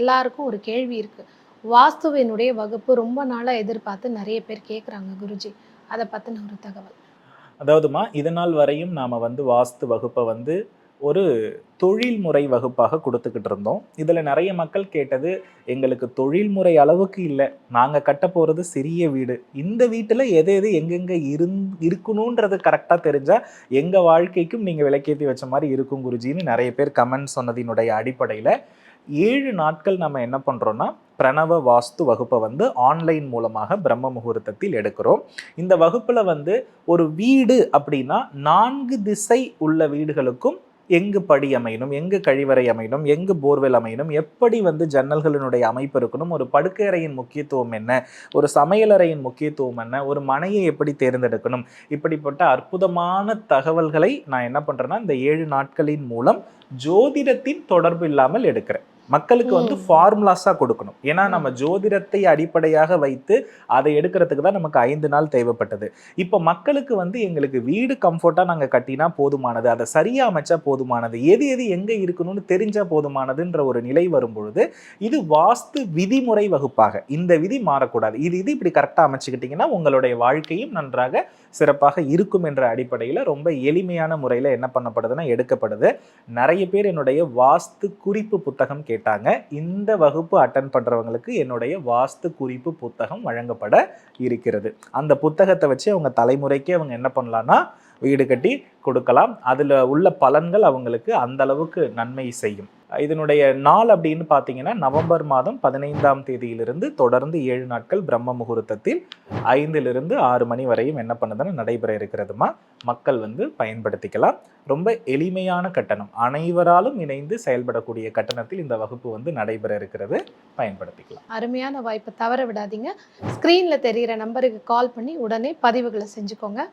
எல்லாருக்கும் ஒரு கேள்வி இருக்குது வாஸ்துவினுடைய வகுப்பு ரொம்ப நாளாக எதிர்பார்த்து நிறைய பேர் கேட்குறாங்க குருஜி. அதை பற்றின ஒரு தகவல். அதாவதுமா இதனால் வரையும் நாம் வந்து வாஸ்து வகுப்பை வந்து ஒரு தொழில்முறை வகுப்பாக கொடுத்துக்கிட்டு இருந்தோம். இதில் நிறைய மக்கள் கேட்டது எங்களுக்கு தொழில்முறை அளவுக்கு இல்லை. நாங்கள் கட்ட போகிறது சிறிய வீடு. இந்த வீட்டில் எது எது எங்கெங்கே இருந் இருக்கணுன்றது கரெக்டாக தெரிஞ்சால் எங்கள் வாழ்க்கைக்கும் நீங்கள் விளக்கேற்றி வச்ச மாதிரி இருக்கும் குருஜின்னு நிறைய பேர் கமெண்ட் சொன்னதினுடைய அடிப்படையில் ஏழு நாட்கள் நம்ம என்ன பண்ணுறோன்னா பிரணவ வாஸ்து வகுப்பை வந்து ஆன்லைன் மூலமாக பிரம்ம முகூர்த்தத்தில் எடுக்கிறோம். இந்த வகுப்பில் வந்து ஒரு வீடு அப்படின்னா நான்கு திசை உள்ள வீடுகளுக்கும் எங்கு படி அமையணும் எங்கு கழிவறை அமையணும் எங்கு போர்வெல் அமையணும் எப்படி வந்து ஜன்னல்களினுடைய அமைப்பு இருக்கணும் ஒரு படுக்கையறையின் முக்கியத்துவம் என்ன ஒரு சமையலறையின் முக்கியத்துவம் என்ன ஒரு மனையை எப்படி தேர்ந்தெடுக்கணும் இப்படிப்பட்ட அற்புதமான தகவல்களை நான் என்ன பண்ணுறேன்னா இந்த ஏழு நாட்களின் மூலம் ஜோதிடத்தின் தொடர்பு இல்லாமல் எடுக்கிறேன். மக்களுக்கு வந்து. ஃபார்முலாஸாக கொடுக்கணும். ஏன்னா நம்ம ஜோதிடத்தை அடிப்படையாக வைத்து அதை எடுக்கிறதுக்கு தான் நமக்கு ஐந்து நாள் தேவைப்பட்டது. இப்போ மக்களுக்கு வந்து எங்களுக்கு வீடு கம்ஃபர்ட்டாக நாங்கள் கட்டினா போதுமானது அதை சரியாக அமைச்சா போதுமானது எது எது எங்கே இருக்கணும்னு தெரிஞ்சால் போதுமானதுன்ற ஒரு நிலை வரும்பொழுது இது வாஸ்து விதிமுறை வகுப்பாக. இந்த விதி மாறக்கூடாது. இது இது இப்படி கரெக்டாக அமைச்சுக்கிட்டிங்கன்னா உங்களுடைய வாழ்க்கையும் நன்றாக சிறப்பாக இருக்கும் என்ற அடிப்படையில் ரொம்ப எளிமையான முறையில் என்ன பண்ணப்படுதுன்னா எடுக்கப்படுது. நிறைய பேர் என்னுடைய வாஸ்து குறிப்பு புத்தகம் கேட்டாங்க. இந்த வகுப்பு அட்டன் பண்ணுறவங்களுக்கு என்னுடைய வாஸ்து குறிப்பு புத்தகம் வழங்கப்பட இருக்கிறது. அந்த புத்தகத்தை வச்சு அவங்க தலைமுறைக்கு அவங்க என்ன பண்ணலான்னா வீடு கட்டி கொடுக்கலாம். அதில் உள்ள பலன்கள் அவங்களுக்கு அந்த அளவுக்கு நன்மை செய்யும். இதனுடைய நாள் அப்படின்னு பார்த்தீங்கன்னா நவம்பர் மாதம் பதினைந்தாம் தேதியிலிருந்து தொடர்ந்து ஏழு நாட்கள் பிரம்ம முகூர்த்தத்தில் ஐந்திலிருந்து ஆறு மணி வரையும் என்ன பண்ணுதுன்னு நடைபெற இருக்கிறதுமா? மக்கள் வந்து பயன்படுத்திக்கலாம். ரொம்ப எளிமையான கட்டணம். அனைவராலும் இணைந்து செயல்படக்கூடிய கட்டணத்தில் இந்த வகுப்பு வந்து நடைபெற இருக்கிறது. பயன்படுத்திக்கலாம். அருமையான வாய்ப்பை தவற விடாதீங்க. ஸ்க்ரீனில் தெரிகிற நம்பருக்கு கால் பண்ணி உடனே பதிவுகளை செஞ்சுக்கோங்க.